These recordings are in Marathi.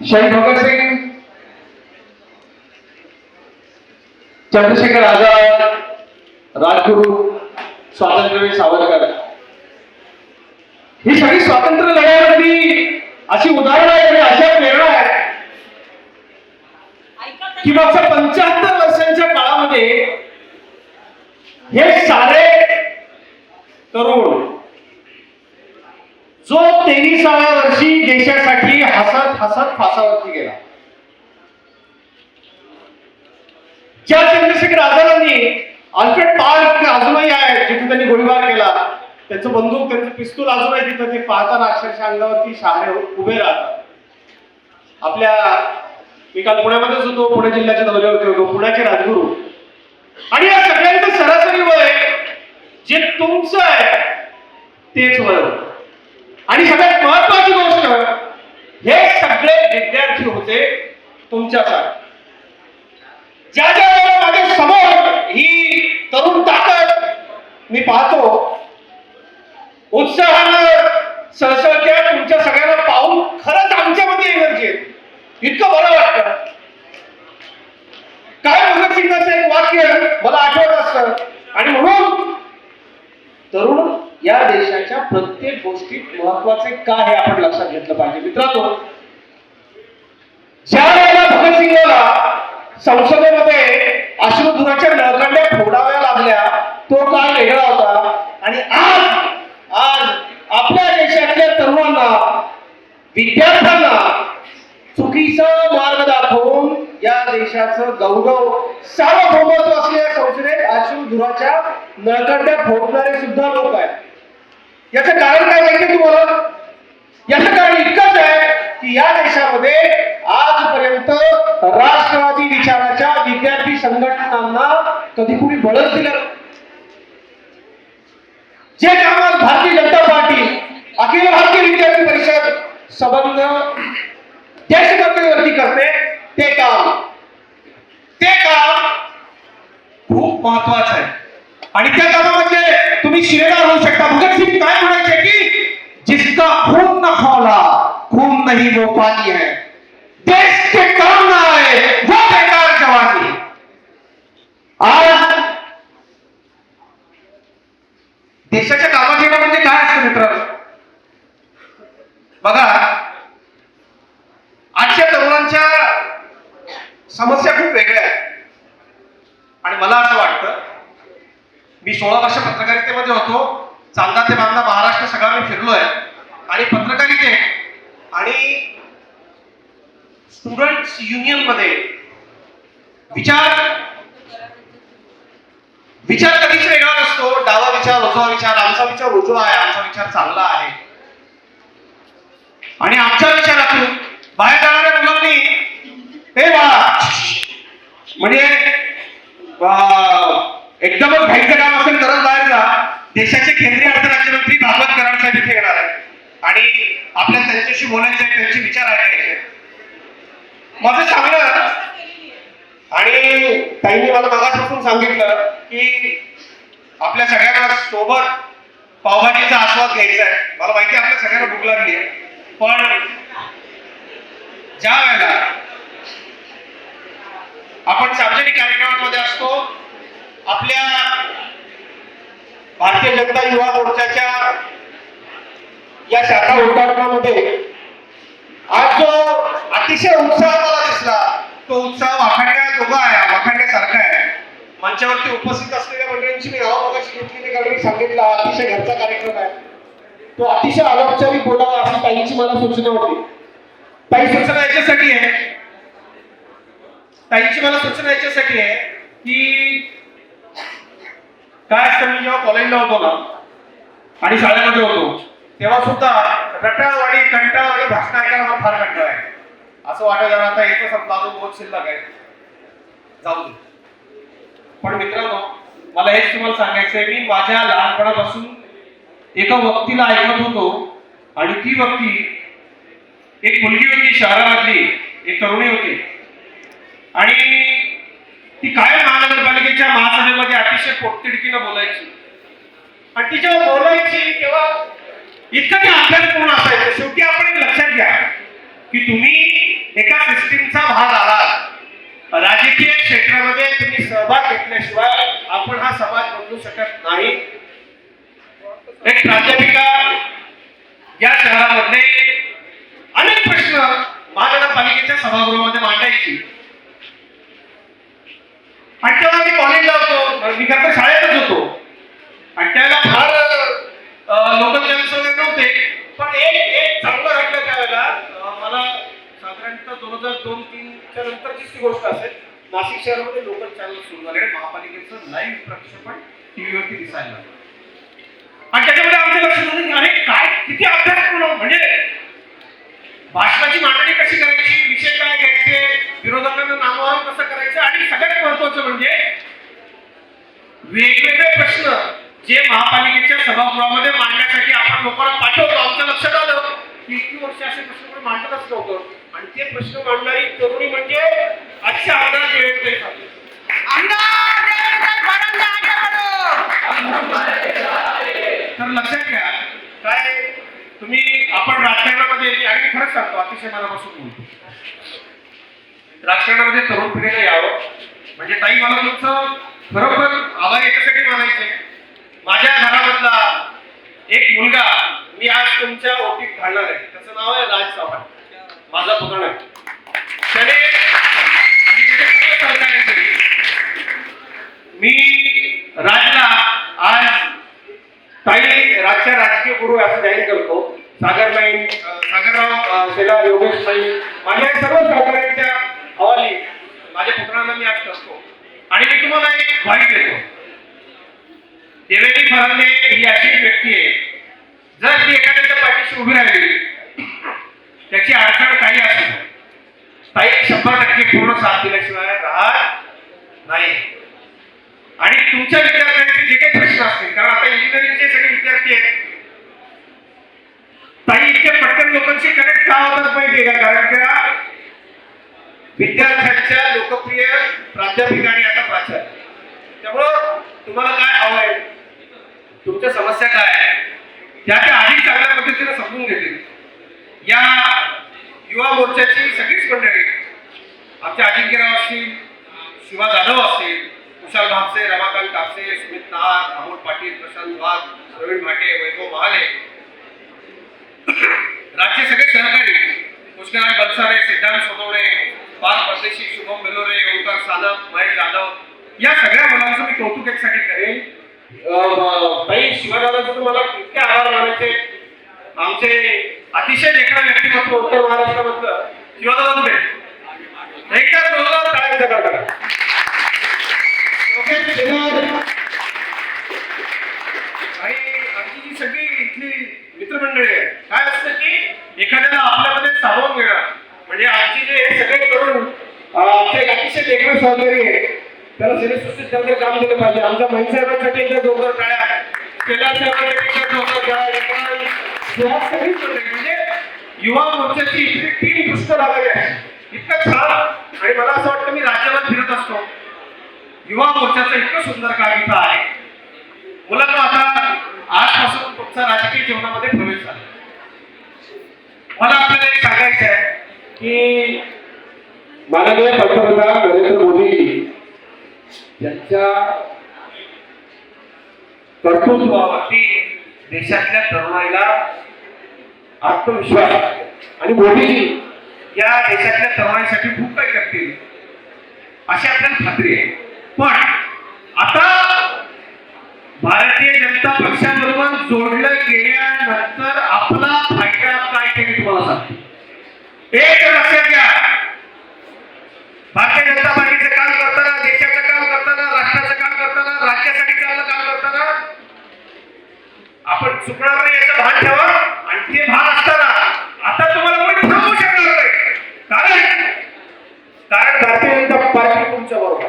शहीद भगतसिंग चंद्रशेखर आझाद राजगुरू स्वातंत्र्यवीर सावरकर. ही सगळी स्वातंत्र्य लढ्यामधली अशी उदाहरणं आहेत आणि अशा प्रेरणा आहेत की मागच्या पंच्याहत्तर वर्षांच्या काळामध्ये हे सारे तरुण जो तेवीसाव्या वर्षी देशासाठी हसत हसत फासावरती गेला. ज्या चंद्रशेखर आझादांनी अल्फ्रेड पार्क अजूनही आहे जिथे त्यांनी गोळीबार केला त्याचं बंदूक त्यांचं पिस्तूल अजूनही तिथं ते पाहताना अक्षरशः अंगावरती शहाणे उभे राहतात. आपल्या मी काल पुण्यामध्येच होतो पुणे जिल्ह्याच्या दौऱ्यावरती होतो पुण्याचे राजगुरू. आणि या सगळ्यांचं सरासरी वय जे तुमचं आहे तेच वय आणि सगळ्यात महत्वाची गोष्ट हे सगळे विद्यार्थी होते तुमच्यासारखे ज्या ज्या वेळेला माझ्यासमोर ही तरुण ताकद मी पाहतो उत्साह सळसळत्या तुमच्या सगळ्यांना पाहून खरंच आमच्यामध्ये एनर्जी आहे इतकं बरं वाटतं काय भगतसिंगाचं एक वाक्य मला आठवत असतं आणि म्हणून तरुण या देशाच्या प्रत्येक महत्त्वाचे का हे आपण लक्षात घेतलं पाहिजे? मित्रांनो ज्या वेळेला भगतसिंगाला संसदेमध्ये अश्रुधुराच्या नळकांड्या फोडाव्या लागल्या तो काळ वेगळा होता. आणि आज आज आपल्या देशातल्या तरुणांना विद्यार्थ्यांना चुकीचा मार्ग दाखवून या देशाचं गौरव सार्वभौमत्व असलेल्या संसदेत अश्रुधुराच्या नळकांड्या फोडणारे सुद्धा लोक आहेत. याचं कारण काय माहिती तुम्हाला? याचं कारण इतकंच आहे की या देशामध्ये आजपर्यंत राष्ट्रवादी विचाराच्या विद्यार्थी संघटनांना कधी कुणी बळच दिलं जे काम आज भारतीय जनता पार्टी अखिल भारतीय विद्यार्थी परिषद संबंध देशभक्तीवरती करते ते काम. ते काम खूप महत्वाचं आहे. आणि त्या कामामध्ये तुम्ही शिरेदार होऊ शकता. भगतसिंग काय म्हणायचे की जिसका खून न खोला खून नाही वो पाणी आहे देश के काम ना आए वो बेकार जवानी आज देशाच्या कामात येणं म्हणजे काय असतं मित्रांनो बघा आजच्या तरुणांच्या समस्या खूप वेगळ्या आहेत आणि मला असं वाटतं मी सोळा वर्ष पत्रकारितेमध्ये होतो. चांदा ते बांधा महाराष्ट्र सगळा मी फिरलोय. आणि पत्रकारिते आणि स्टुडंट्स युनियनमध्ये विचार विचार कधीच वेगळा नसतो. डावा विचार उजवा विचार आमचा विचार उजवा आहे आमचा विचार चांगला आहे. आणि आमच्या विचारात बाहेर जाणाऱ्या मुलांनी हे बाळा म्हणजे अं, एकदमच घाईचं काम असेल तरच बाहेर जा देशाचे केंद्रीय अर्थ राज्यमंत्री भागवत कराड साहेब इथे येणार आहे आणि आपल्याला त्यांच्याशी बोलायचं आहे त्यांचे विचार ऐकायचे माझं सांगणं आणि ताईंनी मला मागासपासून सांगितलं की आपल्या सगळ्यांना सोबत पावभाजीचा आस्वाद घ्यायचा आहे. मला माहिती आहे आपल्या सगळ्यांना भूक लागली आहे. पण ज्या वेळेला आपण सार्वजनिक कार्यक्रमांमध्ये असतो आपल्या भारतीय जनता युवा मोर्चाच्या या शाखा उद्घाटनामध्ये अतिशय उत्साह मला दिसला. तो उत्साह वाखाण्या दोघा आहे वाखाण्यासारखा आहे. मंचावरती उपस्थित असलेल्या मंडळींची मी नाव मगाशी कारण सांगितलं अतिशय घरचा कार्यक्रम आहे. तो अतिशय अनौपचारिक बोलावा अशी ताईची मला सूचना होती. ताई सूचना याच्यासाठी आहे. ताईची मला सूचना याच्यासाठी आहे की काय असतं मी जेव्हा कॉलेजला होतो ना आणि शाळेमध्ये होतो तेव्हा सुद्धा रटाळ आणि कंटाळ आणि भाषण ऐकायला मला फार कंटाळ आहे. असं वाटत जरा आता याचा संपला अजून बहुत शिल्लक आहे जाऊ दे. पण मित्रांनो मला हेच तुम्हाला सांगायचं आहे मी माझ्या लहानपणापासून एका व्यक्तीला ऐकत होतो आणि ती व्यक्ती एक मुलगी होती शहरामधली एक तरुणी होती. आणि ती कायम महानगरपालिकेच्या महासभेमध्ये अतिशय पोटतिडकीनं बोलायची. आणि ती जेव्हा बोलायची तेव्हा इतकं ते अभ्यासपूर्ण असायचं? शेवटी आपण एक लक्षात घ्या की तुम्ही एका सिस्टीमचा भाग आला राजकीय क्षेत्रामध्ये तुम्ही सहभाग घेतल्याशिवाय आपण हा समाज बदलू शकत नाही. एक प्राध्यापिका या शहरामध्ये अनेक प्रश्न महानगरपालिकेच्या सभागृहामध्ये मांडायची आणि तेव्हा मी कॉलेजला होतो मी खरं तर शाळेतच होतो आणि त्यावेळेला फार लोकल चॅनल्स वगैरे नव्हते पण एक एक चांगलं घडलं त्यावेळेला अं, मला साधारणतः दोन हजार दोन तीनच्या नंतरचीच ती गोष्ट असेल नाशिक शहरामध्ये लोकल चॅनल सुरू झाले आणि महापालिकेचं लाईव्ह प्रक्षेपण टीव्हीवरती दिसायला लागलं. आणि त्याच्यामध्ये आमचं लक्ष झालं की अरे काय किती अभ्यास अभ्यासपूर्ण म्हणजे भाषणाची मांडणी कशी करायची विषय काय घ्यायचे विरोधकांना नामवरण कसं करायचं आणि सगळ्यात महत्वाचं म्हणजे वेगवेगळे प्रश्न जे महापालिकेच्या सभागृहामध्ये मांडण्यासाठी आपण लोकांना पाठवतो. आमच्या लक्षात आलं की इतकी वर्ष असे प्रश्न मांडतच नव्हतं. आणि ते प्रश्न मांडणारी तरुणी म्हणजे आजच्या आमदार देवेंद्र तर लक्षात घ्या काय तुम्ही आपण राजकारणामध्ये आणि खरंच सांगतो अतिशय मनापासून बोलतो. राजकारणामध्ये तरुण पिढीला यावं. म्हणजे ताई मला तुमचं खरोखर आभार याच्यासाठी मानायचे. माझ्या घरामधला एक मुलगा मी आज तुमच्या ओटीत घालणार आहे. त्याचं नाव आहे राज चव्हाण. माझा पकड आहे मी राजला आज ताई राजच्या राजकीय गुरु असं जाहीर करतो. सागरबाई सागरराव अं, योगेश साई माझ्या सर्व सहकार्यांच्या हवाली माझ्या पुत्रांना मी आज करतो. आणि मी तुम्हाला एक ग्वाही देतो. देवेंद्र फरांदे ही अशी व्यक्ती आहे. जर ती एखाद्याच्या पाठीशी उभी राहिली त्याची अडचण काही असू ताई शंभर टक्के पूर्ण साथ दिल्याशिवाय राहत नाही. आणि तुमच्या विद्यार्थ्यांचे जे काही प्रश्न असतील कारण आता इंजिनिअरिंगचे सगळे विद्यार्थी आहेत. ताई इतके पटकन लोकांशी कनेक्ट का होतात पाहिजे का? कारण त्या विद्यार्थ्यांच्या लोकप्रिय प्राध्यापिक आणि आता प्राचार्य. त्यामुळं तुम्हाला काय हवंय तुमच्या समस्या काय आहे त्या त्या अधिक चांगल्या पद्धतीने समजून घेतील. या युवा मोर्चाची सगळीच मंडळी आमचे अजिंक्यराव असतील शिवा जाधव असतील कुशाल भापसे रमाकांत कापसे सुमित नाथ अमोल पाटील प्रशांत वाघ प्रवीण भाटे वैभव महाले राज्य सगळे सहकारी पुष्कराज बलसारे सिद्धांत सोनवणे पाच परदेशी शुभम बेलोरे ओंकार सानप महेश जाधव या सगळ्या मुलांचं मी कौतुक यासाठी करेन. अं, ताई शिवदादाचं तुम्हाला इतके आभार मानायचे. आमचे अतिशय देखणं व्यक्तिमत्व उत्तर महाराष्ट्रामधलं. शिवदादा कुठे एकदा जोरदार टाळ्यांचा आणि आमची सगळी इथली मित्रमंडळी आहे काय असतं की एखाद्याला आपल्यामध्ये सामावून घेणार म्हणजे आमची जे सगळे तरुण आमचे अतिशय देखणं सहकारी आहे त्याला सिनेसृष्टीत त्यांचं काम केलं पाहिजे. आमच्या महिसाहेबांसाठी एकदा जोरदार टाळ्या केदार साहेबांसाठी एकदा टाळ्या या सगळीच म्हणजे युवा मोर्चाची इथली टीम दृष्ट लागली आहे इतकं छान. आणि मला असं वाटतं मी राज्यभर फिरत असतो. युवा मोर्चाचं इतकं सुंदर काम इथं आहे. मुलांना आता आजपासून तुमचा राजकीय जीवनामध्ये प्रवेश झाला. मला आपल्याला एक सांगायचं आहे की माननीय पंतप्रधान नरेंद्र मोदी यांच्या कर्तृत्वावरती देशातल्या तरुणाईला आत्मविश्वास आणि मोदीजी या देशातल्या तरुणांसाठी खूप काही करतील अशी आपल्याला खात्री आहे. पण आता भारतीय जनता पक्षाबरोबर जोडलं गेल्यानंतर आपला फायदा काय ते मी तुम्हाला सांगतो. एक तर लक्षात घ्या. भारतीय जनता पार्टीचं काम करताना देशाचं काम करताना राष्ट्राचं काम करताना राज्यासाठी चांगलं काम करताना आपण चुकणार नाही याचं भान ठेवा. इतके भाग असताना आता तुम्हाला कोणी थांबू शकणार नाही. कारण कारण भारतीय जनता पार्टी तुमच्या बरोबर.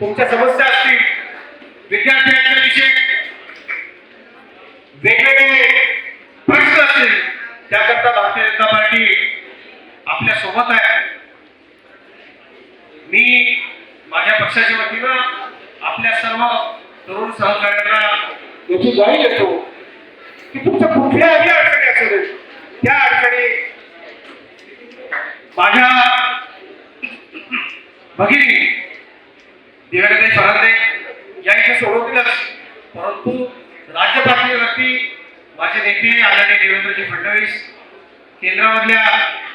तुमच्या समस्या असतील. विद्यार्थ्यांच्या विषय वेगवेगळे प्रश्न असतील. त्याकरता भारतीय जनता पार्टी आपल्यासोबत आहे. मी माझ्या पक्षाच्या वतीनं आपल्या सर्व तरुण सहकार्यांना याची ग्वाही देतो की तुमच्या कुठल्या अडचणी त्या अडचणी माझ्या भगिनी दिव्यांगताई फरांदे या इथे सोडवतीलच. परंतु राज्य पातळीवरती माझे नेते आदरणीय देवेंद्रजी फडणवीस केंद्रामधल्या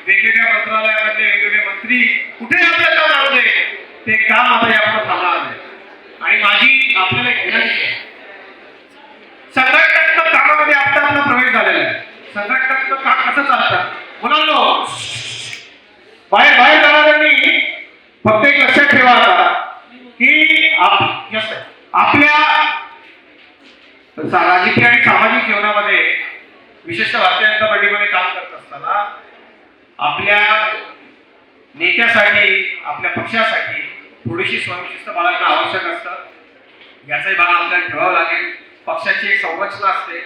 वेगवेगळ्या मंत्रालयामधले वेगवेगळे मंत्री कुठे आपलं काम आणू दे ते काम आता यापुढे थांबणार नाही. आणि माझी आपल्याला एक विनंती आहे. संघटनात्मक कामामध्ये आपला आपला प्रवेश झालेला आहे. संघटनात्मक काम कसं चालतं. मुलांनो बाहेर बाहेर जाणाऱ्यांनी फक्त एक लक्षात ठेवा आता की आपल्या सा- राजकीय आणि सामाजिक जीवनामध्ये विशेषतः भारतीय जनता पार्टीमध्ये काम करत असताना आपल्या नेत्यासाठी आपल्या पक्षासाठी थोडीशी स्वयंशिस्त बाळगणं आवश्यक असतं. याचाही भाग आपल्याला ठेवावा लागेल. पक्षाची एक संरचना असते.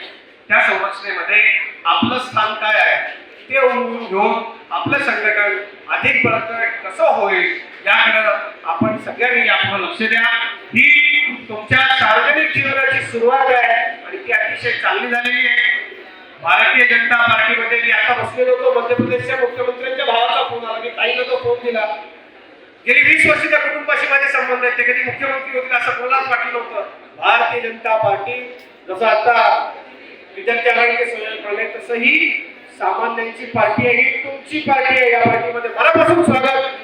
त्या संरचनेमध्ये आपलं स्थान काय आहे ते उमजून घेऊन आपलं संघटन अधिक बळकट कसं होईल याकडे आपण सगळ्यांनी आपण लक्ष द्या. ही तुमच्या सार्वजनिक जीवनाची सुरुवात आहे आणि ती अतिशय चांगली झालेली आहे. भारतीय जनता पार्टीमध्ये मी आता बसलेलो होतो मध्य प्रदेशच्या मुख्यमंत्र्यांच्या भावाचा फोन आला मी काही तो फोन दिला. गेली वीस वर्ष त्या कुटुंबाशी माझे संबंध आहेत ते कधी मुख्यमंत्री होतील असं कोणाच वाटलं नव्हतं. भारतीय जनता पार्टी जसं आता विद्यार्थ्यांकडे आघाडीचे संयोजक तसंही सामान्यांची पार्टी आहे ही तुमची पार्टी आहे या पार्टीमध्ये. मनापासून स्वागत.